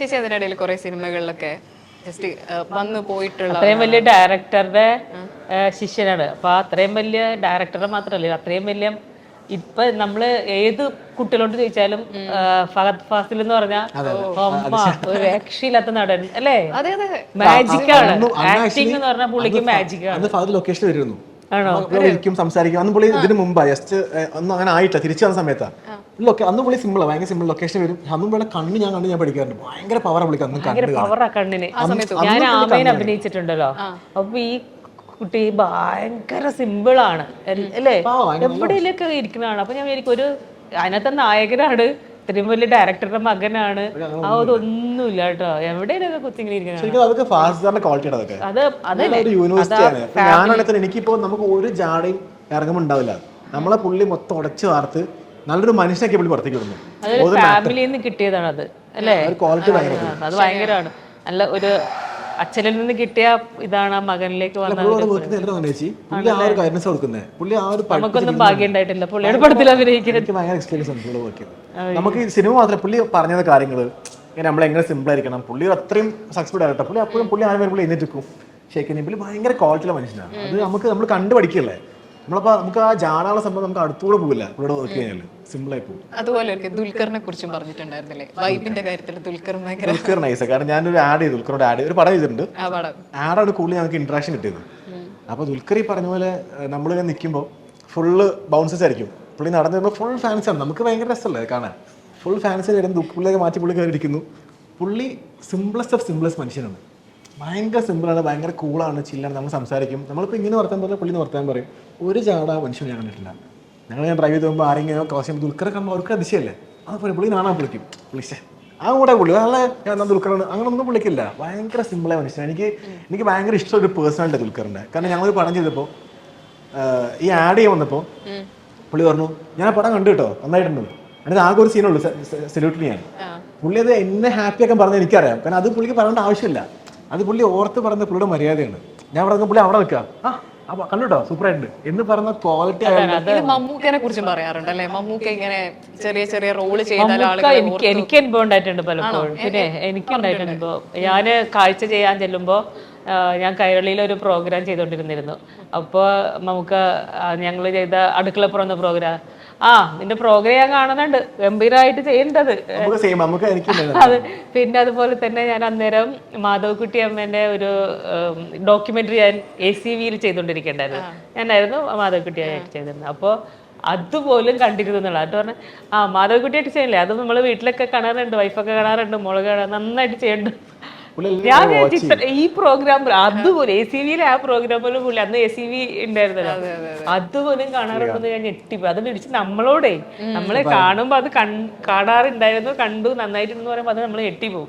ചേച്ചി അതിനിടയിൽ കുറെ സിനിമകളിലൊക്കെ ജസ്റ്റ് വന്നു പോയിട്ടുള്ള അത്രയും വലിയ ഡയറക്ടറുടെ ശിഷ്യനാണ്. അപ്പൊ അത്രയും വലിയ ഡയറക്ടറെ മാത്രമല്ല അത്രയും വലിയ ഇപ്പൊ നമ്മൾ ഏത് കുട്ടികളോട് ചോദിച്ചാലും ഫഹദ് ഫാസിൽ എന്ന് പറഞ്ഞാൽ ഒരു രക്ഷയില്ലാത്ത നടൻ അല്ലേ? അതെ അതെ. മാജിക് ആണ്. അന്ന് അന്ന് ആക്ടിങ് actually എന്ന് പറഞ്ഞാൽ പുള്ളിക്ക് മാജിക് ആണ്. അന്ന് ഫാദർ ലൊക്കേഷൻ വരുന്നു. നമ്മൾ ഇരിക്കും സംസാരിക്കും. അന്ന് പുള്ളി ഇതിന് മുമ്പാ ജസ്റ്റ് ഒന്നും അങ്ങനെ ആയിട്ടില്ല. തിരിച്ചു വന്ന സമയത്താ. ലൊക്കെ അന്ന് പുള്ളി സിമ്പിൾ ഭയങ്കര സിമ്പിൾ ലൊക്കേഷൻ വരും. അന്നും പുള്ളി കണ്ണ് ഞാൻ കണ്ട് ഞാൻ പഠിക്കാറുണ്ട്. ഭയങ്കര പവർ പുള്ളിക്ക് അന്ന് കണ്ട് കാണാൻ. പവറാ കണ്ണിന്. ഞാൻ ആമേൻ അഭിനയിച്ചിട്ടുണ്ടല്ലോ. അപ്പൊ ഈ കുട്ടി ഭയങ്കര സിമ്പിൾ ആണ്. എൽ- അല്ലേ? എവിടെയൊക്കെ ഇരിക്കുന്നതാണ് അപ്പൊ ഞാൻ എനിക്ക് ഒരു അതിനകത്തെ നായകനാണ് ഇത്രയും വലിയ ഡയറക്ടറുടെ മകനാണ്. ആ അതൊന്നുമില്ല കേട്ടോ. എവിടെയൊക്കെ കുത്തിങ്ങനെ അത് അതല്ലേ. എനിക്കിപ്പോ നമുക്ക് ഒരു ജാടയും ഇറങ്ങുമ്പോൾ ഉണ്ടാവില്ല. നമ്മളെ പുള്ളി മൊത്തം ഉടച്ചു വാർത്ത് നല്ലൊരു മനുഷ്യനൊക്കെ പുള്ളി പുറത്തേക്ക് വിടുന്നു അതൊരു ഫാമിലിയിൽ നിന്ന് കിട്ടിയതാണ് അത് അല്ലേ? ക്വാളിറ്റി അത് ഭയങ്കരമാണ്. നല്ല ഒരു അച്ഛനിൽ നിന്ന് കിട്ടിയ ഇതാണ് ആ മകനിലേക്ക് നമുക്കൊന്നും ഭാഗ്യം ഉണ്ടായിട്ടില്ല. പുള്ളിയുടെ പടത്തിൽ അഭിനയിക്കുന്നത് നമുക്ക് സിനിമ മാത്രമേ പുള്ളി പറഞ്ഞത് കാര്യങ്ങൾ ഇങ്ങനെ നമ്മൾ എങ്ങനെ സിമ്പിൾ ആയിരിക്കണം. പുള്ളി അത്രയും സക്സസ്ഫുൾ ആകട്ടെ പുള്ളി അപ്പോഴും പുള്ളി ആരും പുള്ളി എഴുന്നേറ്റ് ശരിക്കും പുള്ളി ഭയങ്കര ക്വാളിറ്റിയുള്ള മനുഷ്യനാണ്. അത് നമുക്ക് നമ്മൾ കണ്ടു പഠിക്കല്ലേ നമ്മളപ്പോ നമുക്ക് ആ ജാടാനുള്ള സംഭവം നമുക്ക് അടുത്തുകൂടെ പോകില്ല ഇവിടെ വർക്ക് കഴിഞ്ഞാൽ സിമ്പിളായി പോകും. അതുപോലെ ദുൽഖറിനെ കുറിച്ചും പറഞ്ഞിട്ടുണ്ടായിരുന്നില്ലേ? വൈബിന്റെ കാര്യത്തിൽ ദുൽഖർ ഭയങ്കര ദുൽഖർ നൈസ് കാരണം ഞാനൊരു ആഡ് ചെയ്തു. ദുൽഖറോട് ആഡ് ഒരു പടം ചെയ്തിട്ടുണ്ട്. ആ പടം. ആഡാണ് കൂടുതൽ ഞങ്ങൾക്ക് ഇൻട്രാക്ഷൻ കിട്ടിയത്. അപ്പോൾ ദുൽഖർ ഈ പറഞ്ഞ പോലെ നമ്മളിങ്ങനെ നിൽക്കുമ്പോൾ ഫുള്ള് ബൗൺസസ് ആയിരിക്കും. പുള്ളി നടന്നു വരുമ്പോൾ ഫുൾ ഫാൻസ് ആണ്. നമുക്ക് ഭയങ്കര രസമല്ലേ കാണാൻ? ഫുൾ ഫാൻസ് വരുന്ന പുള്ളിയൊക്കെ മാറ്റി പുള്ളി കയറി ഇരിക്കുന്നു. പുള്ളി സിംപ്ലസ്റ്റ് ഓഫ് സിംപ്ലസ്റ്റ് മനുഷ്യനാണ്. ഭയങ്കര സിമ്പിളാണ് ഭയങ്കര കൂളാണ് ചില്ലാണ് നമ്മൾ സംസാരിക്കും. നമ്മളിപ്പോൾ ഇങ്ങനെ വർത്താൻ പറഞ്ഞാൽ പുള്ളി വർത്താൻ പറയും. ഒരു ചാട മനുഷ്യൻ ഞാൻ കണ്ടിട്ടില്ല. ഞങ്ങൾ ഞാൻ ഡ്രൈവ് ചെയ്ത് പോകുമ്പോൾ ആരെങ്കിലും ചെയ്യുമ്പോൾ ദുൽഖറെ കാണുമ്പോൾ അവർക്ക് അതിശയല്ലേ? അത് പറയും പുള്ളി നാണാ വിളിക്കും പുള്ളിശേ ആ കൂടെ പുള്ളി നല്ല ഞാൻ എന്നാൽ ദുൽഖറാണ്. അങ്ങനെ ഒന്നും വിളിക്കില്ല ഭയങ്കര സിമ്പിളായ മനുഷ്യൻ എനിക്ക് എനിക്ക് ഭയങ്കര ഇഷ്ടമുള്ള ഒരു പേഴ്സണാലിറ്റി ദുൽഖറിന്റെ കാരണം ഞങ്ങൾ പടം ചെയ്തപ്പോൾ ഈ ആഡ് ചെയ്യാൻ വന്നപ്പോൾ പുള്ളി പറഞ്ഞു ഞാൻ പടം കണ്ടു കേട്ടോ നന്നായിട്ടുണ്ട്. അതിന് ആകെ ഒരു സീനുള്ളൂ സെല്യൂട്ടിന് ഞാൻ പുള്ളി അത് എന്നെ ഹാപ്പിയാക്കാൻ പറഞ്ഞാൽ പറഞ്ഞത് എനിക്കറിയാം. കാരണം അത് പുള്ളിക്ക് പറയേണ്ട ആവശ്യമില്ല. അത് പുള്ളി ഓർത്ത് പറഞ്ഞ പുള്ളിയുടെ മര്യാദയാണ്. ഞാൻ പറഞ്ഞ പുള്ളി അവിടെ നിൽക്കുക. ആ അപ്പൊ കണ്ടുട്ടോ സൂപ്പറായിട്ടുണ്ട്. എന്ന് പറഞ്ഞ ക്വാളിറ്റി മമ്മൂക്കനെ കുറിച്ചും പറയാറുണ്ട് അല്ലെ? മമ്മൂക്ക ഇങ്ങനെ ചെറിയ ചെറിയ റോൾ ചെയ്താൽ ആളുകൾ എനിക്ക് എനിക്ക് അനുഭവം ഉണ്ടായിട്ടുണ്ട് പലപ്പോഴും പിന്നെ എനിക്ക് ഉണ്ടായിട്ടുണ്ട് അനുഭവം ഞാൻ കാഴ്ച ചെയ്യാൻ ചെല്ലുമ്പോ ഞാൻ കൈരളിയിൽ ഒരു പ്രോഗ്രാം ചെയ്തുകൊണ്ടിരുന്നിരുന്നു. അപ്പോൾ നമുക്ക് ഞങ്ങൾ ചെയ്ത അടുക്കളപ്പുറം എന്ന പ്രോഗ്രാം ആ നിന്റെ പ്രോഗ്രാം ഞാൻ കാണുന്നുണ്ട്. ഗംഭീരമായിട്ട് ചെയ്യേണ്ടത്. അത് പിന്നെ അതുപോലെ തന്നെ ഞാൻ അന്നേരം മാധവക്കുട്ടി അമ്മേന്റെ ഒരു ഡോക്യുമെന്ററി ഞാൻ എ സി വിയിൽ ചെയ്തുകൊണ്ടിരിക്കേണ്ടായിരുന്നു. ഞാനായിരുന്നു മാധവക്കുട്ടിയായിട്ട് ചെയ്തിരുന്നത്. അപ്പോൾ അതുപോലും കണ്ടിരുന്നു എന്നുള്ളത് അത് പറഞ്ഞ ആ മാധവക്കുട്ടിയായിട്ട് ചെയ്യില്ലേ അത് നമ്മൾ വീട്ടിലൊക്കെ കാണാറുണ്ട് വൈഫൊക്കെ കാണാറുണ്ട് മുളക് കാണാൻ നന്നായിട്ട് ചെയ്യുന്നുണ്ട് പുള്ളി ഞാൻ ഈ പ്രോഗ്രാം അതുപോലെ എ സി വിയിലെ ആ പ്രോഗ്രാം പോലും പുള്ളി അന്ന് എ സി വി ഉണ്ടായിരുന്നല്ലോ. അതുപോലും കാണാറുണ്ടെന്ന് ഞാൻ ഞെട്ടിപ്പോയി അത് പിടിച്ച് നമ്മളോടെ നമ്മളെ കാണുമ്പോ അത് കാണാറുണ്ടായിരുന്നു കണ്ടു നന്നായിട്ടുണ്ടെന്ന് പറയുമ്പോൾ അത് നമ്മൾ ഞെട്ടിപ്പോവും